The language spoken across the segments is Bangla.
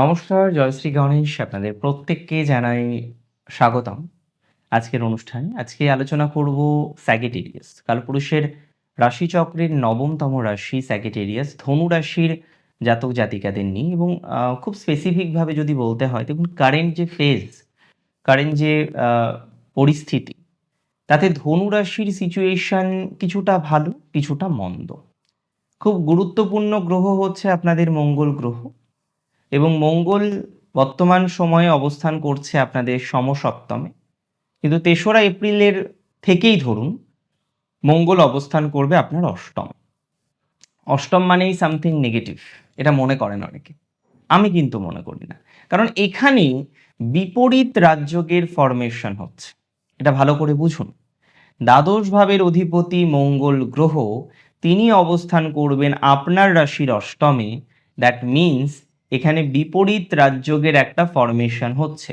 নমস্কার জয়শ্রী গণেশ আপনাদের প্রত্যেককে জানাই স্বাগতম। আজকের অনুষ্ঠানে আজকে আলোচনা করব স্যাগেটেরিয়াস কালপুরুষের রাশিচক্রের নবমতম রাশি স্যাগেটেরিয়াস ধনু রাশির জাতক জাতিকাদের নিয়ে এবং খুব স্পেসিফিকভাবে যদি বলতে হয়, দেখুন কারেন্ট যে ফেজ কারেন্ট যে পরিস্থিতি, তাতে ধনু রাশির সিচুয়েশান কিছুটা ভালো, কিছুটা মন্দ। খুব গুরুত্বপূর্ণ গ্রহ হচ্ছে আপনাদের মঙ্গল গ্রহ। এবং মঙ্গল বর্তমান সময়ে অবস্থান করছে আপনাদের সমসপ্তমে। কিন্তু তেসরা এপ্রিলের থেকেই ধরুন, মঙ্গল অবস্থান করবে আপনার অষ্টম। অষ্টম মানেই সামথিং নেগেটিভ এটা মনে করেন অনেকে। আমি কিন্তু মনে করি না। কারণ এখানে বিপরীত রাজযোগের ফরমেশন হচ্ছে। এটা ভালো করে বুঝুন। দ্বাদশ ভাবের অধিপতি মঙ্গল গ্রহ, তিনি অবস্থান করবেন আপনার রাশির অষ্টমে। দ্যাট মিন্স এখানে বিপরীত রাজযোগের একটা ফরমেশন হচ্ছে।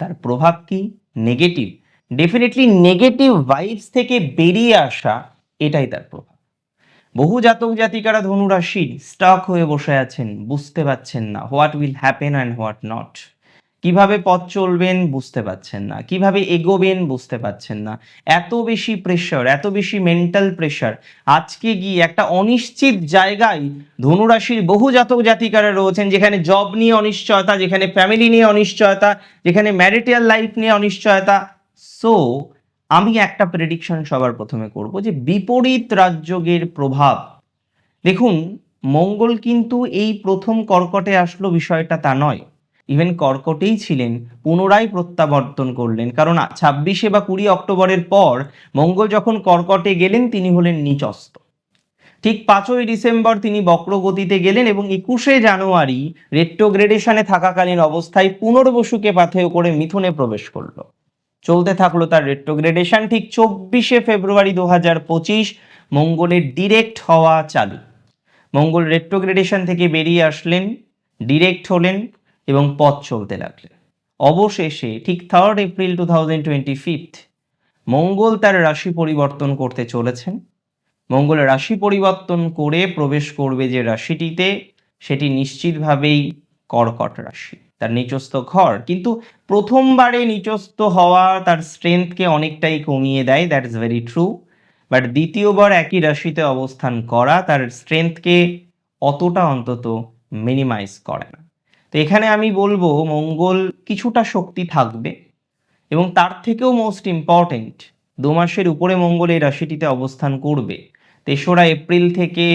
তার প্রভাব কি? নেগেটিভ ডেফিনেটলি নেগেটিভ ভাইবস থেকে বেরিয়ে আসা এটাই তার প্রভাব। বহু জাতক জাতিকারা ধনুরাশির স্টক হয়ে বসে আছেন, বুঝতে পারছেন না what will happen and what not কীভাবে পথ চলবেন বুঝতে পারছেন না, কীভাবে এগোবেন বুঝতে পারছেন না। এত বেশি প্রেশার এত বেশি মেন্টাল প্রেশার আজকে গিয়ে একটা অনিশ্চিত জায়গায় ধনুরাশির বহু জাতক জাতিকারা রয়েছেন, যেখানে জব নিয়ে অনিশ্চয়তা, যেখানে ফ্যামিলি নিয়ে অনিশ্চয়তা, যেখানে ম্যারিটাল লাইফ নিয়ে অনিশ্চয়তা। সো আমি একটা প্রেডিকশন সবার প্রথমে করব যে বিপরীত রাজযোগের প্রভাব। দেখুন, মঙ্গল কিন্তু এই প্রথম কর্কটে আসলো বিষয়টা তা নয়। ইভেন কর্কটেই ছিলেন, পুনরায় প্রত্যাবর্তন করলেন। কারণ ছাব্বিশে বা কুড়ি অক্টোবরের পর মঙ্গল যখন কর্কটে গেলেন, তিনি হলেন নিচস্ত ঠিক পাঁচই ডিসেম্বর তিনি বক্রগতিতে গেলেন এবং একুশে জানুয়ারি রেট্রোগ্রেডেশনে থাকাকালীন অবস্থায় পুনর্বসুকে পাথেয় করে মিথুনে প্রবেশ করল। চলতে থাকল তার রেট্রোগ্রেডেশন ঠিক চব্বিশে ফেব্রুয়ারি দু হাজার পঁচিশ, মঙ্গলের ডিরেক্ট হওয়া চালু। মঙ্গল রেট্রোগ্রেডেশন থেকে বেরিয়ে আসলেন ডিরেক্ট হলেন এবং পথ চলতে লাগলেন। অবশেষে ঠিক third April two thousand twenty fifth মঙ্গল তার রাশি পরিবর্তন করতে চলেছেন। মঙ্গল রাশি পরিবর্তন করে প্রবেশ করবে যে রাশিটিতে, সেটি নিশ্চিতভাবেই কর্কট রাশি, তার নিচস্থ ঘর। কিন্তু প্রথমবারে নিচস্থ হওয়া তার স্ট্রেংথকে অনেকটাই কমিয়ে দেয় দ্যাট ভেরি ট্রু বাট দ্বিতীয়বার একই রাশিতে অবস্থান করা তার স্ট্রেংথকে অতটা অন্তত মিনিমাইজ করে না। তো এখানে আমি বলব মঙ্গল কিছুটা শক্তি থাকবে এবং তার থেকেও মোস্ট ইম্পর্টেন্ট দু মাসের উপরে মঙ্গল এই রাশিটিতে অবস্থান করবে। তেসরা এপ্রিল থেকে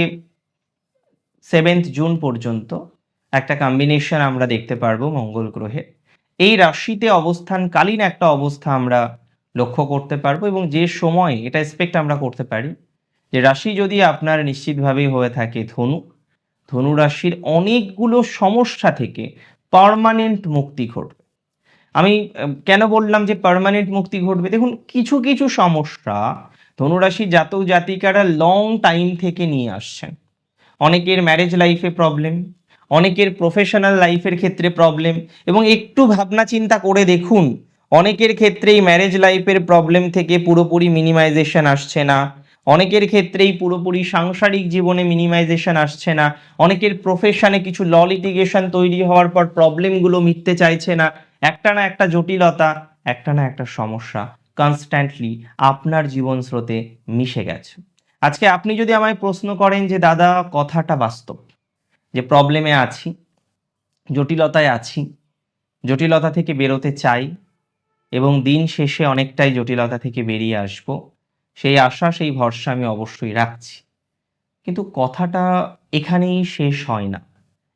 সেভেন্থ জুন পর্যন্ত একটা কম্বিনেশন আমরা দেখতে পারব মঙ্গল গ্রহে। এই রাশিতে অবস্থানকালীন একটা অবস্থা আমরা লক্ষ্য করতে পারব এবং যে সময় এটা এক্সপেক্ট আমরা করতে পারি যে রাশি যদি আপনার নিশ্চিতভাবেই হয়ে থাকে ধনু ধনু রাশির অনেকগুলো সমস্যা থেকে পার্মানেন্ট মুক্তি ঘটবে। আমি কেন বললাম যে পার্মানেন্ট মুক্তি ঘটবে? দেখুন, কিছু কিছু সমস্যা ধনুরাশি জাতক জাতিকারা লং টাইম থেকে নিয়ে আসছেন। অনেকের ম্যারেজ লাইফে প্রবলেম অনেকের প্রফেশনাল লাইফের ক্ষেত্রে প্রবলেম এবং একটু ভাবনা চিন্তা করে দেখুন, অনেকের ক্ষেত্রেই ম্যারেজ লাইফের প্রবলেম থেকে পুরোপুরি মিনিমাইজেশন আসছে না। অনেকের ক্ষেত্রেই পুরোপুরি সাংসারিক জীবনে মিনিমাইজেশন আসছে না। অনেকের প্রফেশনে কিছু ল লিটিগেশন তৈরি হওয়ার পর প্রবলেমগুলো মিটতে চাইছে না। একটা না একটা জটিলতা, একটা না একটা সমস্যা কনস্ট্যান্টলি আপনার জীবন স্রোতে মিশে গেছে। আজকে আপনি যদি আমায় প্রশ্ন করেন যে, দাদা, কথাটা বাস্তব। যে প্রবলেমে আছি, জটিলতায় আছি, জটিলতা থেকে বেরোতে চাই এবং দিন শেষে অনেকটাই জটিলতা থেকে বেরিয়ে আসব। সেই আশা সেই ভরসা আমি অবশ্যই রাখছি। কিন্তু কথাটা এখানেই শেষ হয় না।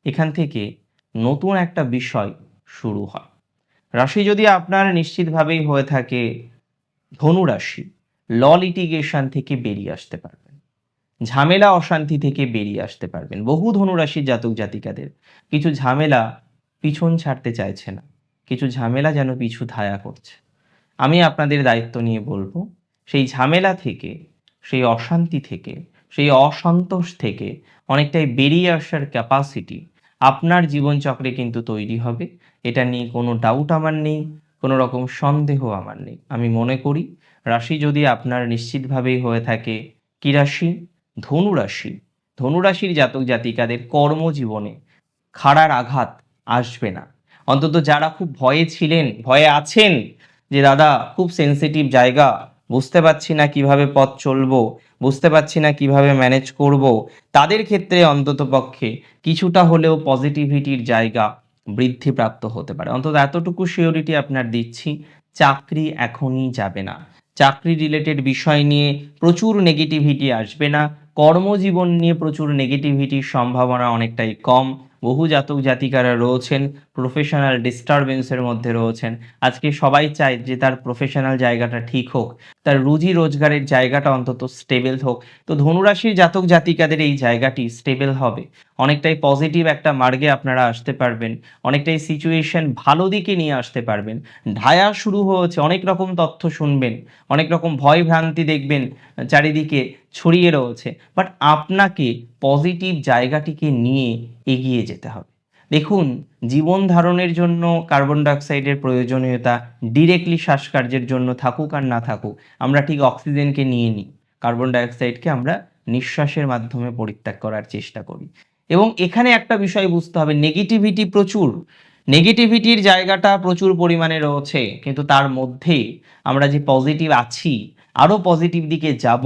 এখান থেকে নতুন একটা বিষয় শুরু হয়। রাশি যদি আপনার নিশ্চিতভাবেই হয়ে থাকে, ধনু রাশি ল লিটিগেশন থেকে বেরিয়ে আসতে পারবেন। ঝামেলা, অশান্তি থেকে বেরিয়ে আসতে পারবেন। বহু ধনুরাশির জাতক জাতিকাদের কিছু ঝামেলা পিছন ছাড়তে চাইছে না। কিছু ঝামেলা যেন পিছু ধায়া করছে। আমি আপনাদের দায়িত্ব নিয়ে বলব সেই ঝামেলা থেকে, সেই অশান্তি থেকে, সেই অসন্তোষ থেকে অনেকটাই বেরিয়ে আসার ক্যাপাসিটি আপনার জীবনচক্রে কিন্তু তৈরি হবে। এটা নিয়ে কোনো ডাউট আমার নেই, কোনো রকম সন্দেহ আমার নেই। আমি মনে করি, রাশি যদি আপনার নিশ্চিতভাবেই হয়ে থাকে, কি রাশি? ধনু রাশি। ধনুরাশির জাতক জাতিকাদের কর্মজীবনে খাড়ার আঘাত আসবে না। অন্তত যারা খুব ভয়ে ছিলেন, ভয়ে আছেন যে, দাদা, খুব সেনসিটিভ জায়গা বুঝতে পারছি না কীভাবে পথ চলবো, বুঝতে পারছি না কীভাবে ম্যানেজ করব, তাদের ক্ষেত্রে অন্তত পক্ষে কিছুটা হলেও পজিটিভিটির জায়গা বৃদ্ধিপ্রাপ্ত হতে পারে। অন্তত এতটুকু শিওরিটি আপনার দিচ্ছি, চাকরি এখনই যাবে না। চাকরি রিলেটেড বিষয় নিয়ে প্রচুর নেগেটিভিটি আসবে না, কর্মজীবন নিয়ে প্রচুর নেগেটিভিটির সম্ভাবনা অনেকটাই কম, বহু জাতক জাতিকারা রয়েছেন প্রফেশনাল ডিস্টারবেন্সের মধ্যে রয়েছেন। আজকে সবাই চায় যে তার প্রফেশনাল জায়গাটা ঠিক হোক। তার রুজি রোজগারের জায়গাটা অন্তত স্টেবল হোক। তো ধনুরাশির জাতক জাতিকাদের এই জায়গাটি স্টেবল হবে। অনেকটাই পজিটিভ একটা মার্গে আপনারা আসতে পারবেন। অনেকটাই সিচুয়েশন ভালো দিকে নিয়ে আসতে পারবেন। ঢায়া শুরু হয়েছে, অনেক রকম তথ্য শুনবেন, অনেক রকম ভয় ভ্রান্তি দেখবেন, চারিদিকে ছড়িয়ে রয়েছে। বাট আপনাকে পজিটিভ জায়গাটিকে নিয়ে এগিয়ে যেতে হবে। দেখুন, জীবন ধারণের জন্য কার্বন ডাইঅক্সাইডের প্রয়োজনীয়তা ডিরেক্টলি শ্বাসকার্যের জন্য থাকুক আর না থাকুক, আমরা ঠিক অক্সিজেনকে নিয়ে নিই। কার্বন ডাইঅক্সাইডকে আমরা নিঃশ্বাসের মাধ্যমে পরিত্যাগ করার চেষ্টা করি। এবং এখানে একটা বিষয় বুঝতে হবে নেগেটিভিটি প্রচুর। নেগেটিভিটির জায়গাটা প্রচুর পরিমাণে রয়েছে, কিন্তু তার মধ্যে আমরা যে পজিটিভ আছি আরও পজিটিভ দিকে যাব,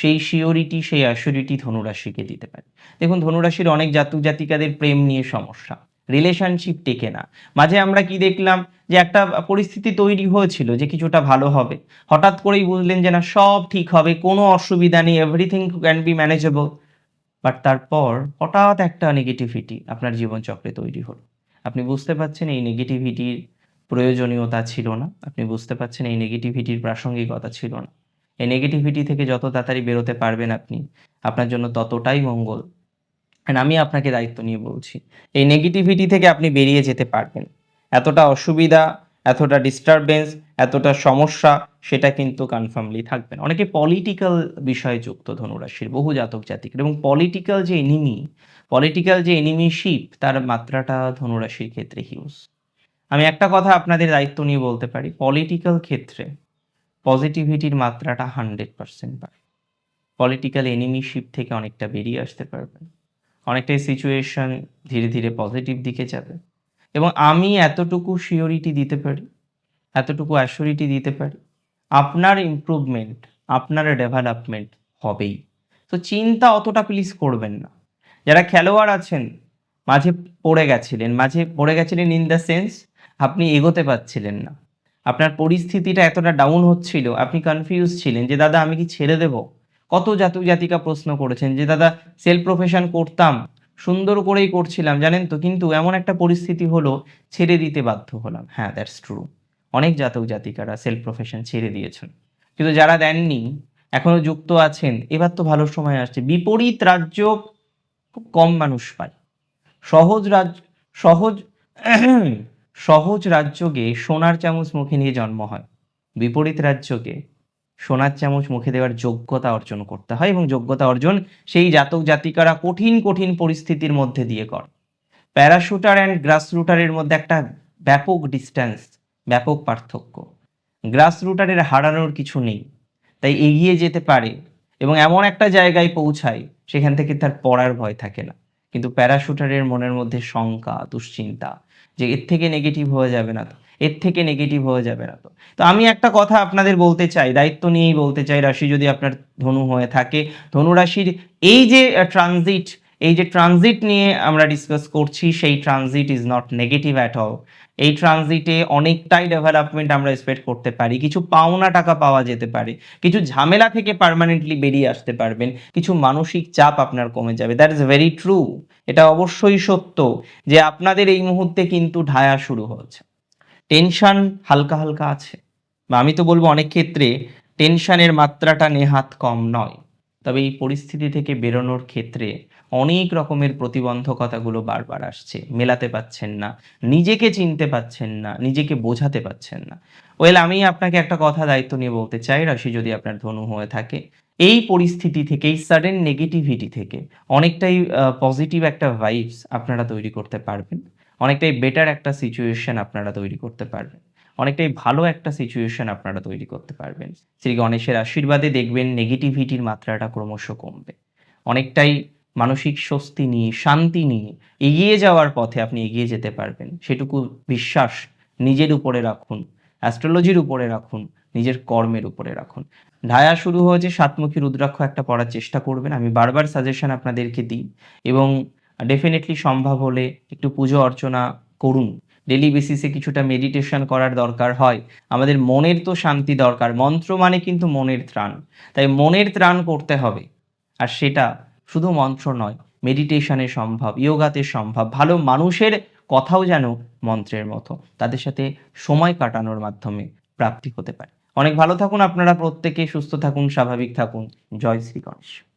সেই শিওরিটি সেই অ্যাসিওরিটি ধনুরাশিকে দিতে পারে। দেখুন, ধনুরাশির অনেক জাতক জাতিকাদের প্রেম নিয়ে সমস্যা রিলেশনশিপ টেকে না। মাঝে আমরা কি দেখলাম যে একটা পরিস্থিতি তৈরি হয়েছিল যে কিছুটা ভালো হবে। হঠাৎ করেই বুঝলেন যে না, সব ঠিক হবে, কোনো অসুবিধা নেই everything can be manageable but তারপর হঠাৎ একটা নেগেটিভিটি আপনার জীবনচক্রে তৈরি হলো। আপনি বুঝতে পারছেন এই নেগেটিভিটির প্রয়োজনীয়তা ছিল না, আপনি বুঝতে পারছেন এই নেগেটিভিটির প্রাসঙ্গিকতা ছিল না। এই নেগেটিভিটি থেকে যত তাড়াতাড়ি বেরোতে পারবেন আপনি, আপনার জন্য ততটাই মঙ্গল। And আমি আপনাকে দায়িত্ব নিয়ে বলছি, এই নেগেটিভিটি থেকে আপনি বেরিয়ে যেতে পারবেন। এতটা অসুবিধা, এতটা ডিস্টারবেন্স এতটা সমস্যা, সেটা কিন্তু কনফার্মলি থাকবে না। অনেকে পলিটিক্যাল বিষয়ে যুক্ত ধনুরাশির, বহু জাতক জাতিক এবং পলিটিক্যাল যে এনিমি পলিটিক্যাল যে এনিমিশিপ তার মাত্রাটা ধনুরাশির ক্ষেত্রে হিউজ আমি একটা কথা আপনাদের দায়িত্ব নিয়ে বলতে পারি পলিটিক্যাল ক্ষেত্রে পজিটিভিটির মাত্রাটা হান্ড্রেড পার্সেন্ট পায় পলিটিক্যাল এনিমিশিপ থেকে অনেকটা বেরিয়ে আসতে পারবেন অনেকটাই সিচুয়েশন ধীরে ধীরে পজিটিভ দিকে যাবে। এবং আমি এতটুকু শিওরিটি দিতে পারি, এতটুকু অ্যাসিওরিটি দিতে পারি, আপনার ইমপ্রুভমেন্ট আপনার ডেভেলপমেন্ট হবেই। তো চিন্তা অতটা প্লিজ করবেন না। যারা খেলোয়াড় আছেন, মাঝে পড়ে গেছিলেন, মাঝে পড়ে গেছিলেন ইন দ্য সেন্স আপনি এগোতে পারছিলেন না। আপনার পরিস্থিতিটা এতটা ডাউন হচ্ছিল, আপনি কনফিউজ ছিলেন যে, দাদা, আমি কি ছেড়ে দেব? কত জাতক জাতিকা প্রশ্ন করেছেন যে, দাদা সেলফ প্রফেশন করতাম, সুন্দর করেই করছিলাম, জানেন তো, কিন্তু এমন একটা পরিস্থিতি হলো, ছেড়ে দিতে বাধ্য হলাম। হ্যাঁ দ্যাটস ট্রু অনেক জাতক জাতিকারা সেলফ প্রফেশন ছেড়ে দিয়েছেন। কিন্তু যারা দেননি, এখনও যুক্ত আছেন, এবার তো ভালো সময় আসছে। বিপরীত রাজ্য খুব কম মানুষ পায়। সহজ রাজ সহজ সহজ রাজ্যকে সোনার চামচ মুখে নিয়ে জন্ম হয়। বিপরীত রাজ্যকে সোনার চামচ মুখে দেওয়ার যোগ্যতা অর্জন করতে হয় এবং যোগ্যতা অর্জন সেই জাতক জাতিকারা কঠিন কঠিন পরিস্থিতির মধ্যে দিয়ে করে। প্যারাশুটার অ্যান্ড গ্রাস রুটারের মধ্যে একটা ব্যাপক ডিস্ট্যান্স ব্যাপক পার্থক্য। গ্রাস রুটারের হারানোর কিছু নেই, তাই এগিয়ে যেতে পারে এবং এমন একটা জায়গায় পৌঁছায়, সেখান থেকে তার পড়ার ভয় থাকে না। কিন্তু প্যারাশুটারের মনের মধ্যে শঙ্কা, দুশ্চিন্তা যে এর থেকে নেগেটিভ হয়ে যাবে না তো, এর থেকে নেগেটিভ হয়ে যাবে না তো। তো আমি একটা কথা আপনাদের বলতে চাই, দায়িত্ব নিয়েই বলতে চাই, রাশি যদি আপনার ধনু হয়ে থাকে ধনু রাশির এই যে ট্রানজিট এই যে ট্রানজিট নিয়ে আমরা ডিসকাস করছি, সেই transit is not negative at all এই ট্রানজিটে অনেকটাই ডেভেলপমেন্ট আমরা এক্সপেক্ট করতে পারি। কিছু পাওনা টাকা পাওয়া যেতে পারে। কিছু ঝামেলা থেকে পার্মানেন্টলি বেরিয়ে আসতে পারবেন। কিছু মানসিক চাপ আপনার কমে যাবে। দ্যাট ইজ ভেরি ট্রু এটা অবশ্যই সত্য যে আপনাদের এই মুহূর্তে কিন্তু ঢায়া শুরু হচ্ছে টেনশন হালকা হালকা আছে। বা আমি তো বলব অনেক ক্ষেত্রে টেনশনের মাত্রাটা নেহাত কম নয়। তবে এই পরিস্থিতি থেকে বেরোনোর ক্ষেত্রে অনেক রকমের প্রতিবন্ধকতাগুলো বারবার আসছে, মেলাতে পাচ্ছেন না, নিজেকে চিনতে পাচ্ছেন না, নিজেকে বোঝাতে পাচ্ছেন না। ওয়েল, আমি আপনাকে একটা কথা দায়িত্ব নিয়ে বলতে চাই, রাশি যদি আপনার ধনু হয়ে থাকে। এই পরিস্থিতি থেকে এই সাডেন নেগেটিভিটি থেকে অনেকটাই পজিটিভ একটা ভাইবস আপনারা তৈরি করতে পারবেন। অনেকটাই বেটার একটা সিচুয়েশন আপনারা তৈরি করতে পারবেন। অনেকটাই ভালো একটা সিচুয়েশন আপনারা তৈরি করতে পারবেন। শ্রী গণেশের আশীর্বাদে দেখবেন নেগেটিভিটির মাত্রাটা ক্রমশ কমবে। অনেকটাই মানসিক স্বস্তি নিয়ে, শান্তি নিয়ে এগিয়ে যাওয়ার পথে আপনি এগিয়ে যেতে পারবেন। সেটুকু বিশ্বাস নিজের উপরে রাখুন অ্যাস্ট্রোলজির উপরে রাখুন, নিজের কর্মের উপরে রাখুন। ঢায়া শুরু হয়েছে সাতমুখী রুদ্রাক্ষ একটা পড়ার চেষ্টা করবেন, আমি বারবার সাজেশন আপনাদেরকে দিই এবং ডেফিনেটলি সম্ভব হলে একটু পুজো অর্চনা করুন। ডেলি বেসিসে কিছুটা মেডিটেশন করার দরকার হয়। আমাদের মনের তো শান্তি দরকার, মন্ত্র মানে কিন্তু মনের ত্রাণ। তাই মনের ত্রাণ করতে হবে। আর সেটা শুধু মন্ত্র নয় মেডিটেশনে সম্ভব ইয়োগাতে সম্ভব, ভালো মানুষের কথাও যেন মন্ত্রের মতো, তাদের সাথে সময় কাটানোর মাধ্যমে প্রাপ্তি হতে পারে। অনেক ভালো থাকুন আপনারা, প্রত্যেকে সুস্থ থাকুন, স্বাভাবিক থাকুন। জয় শ্রী গণেশ।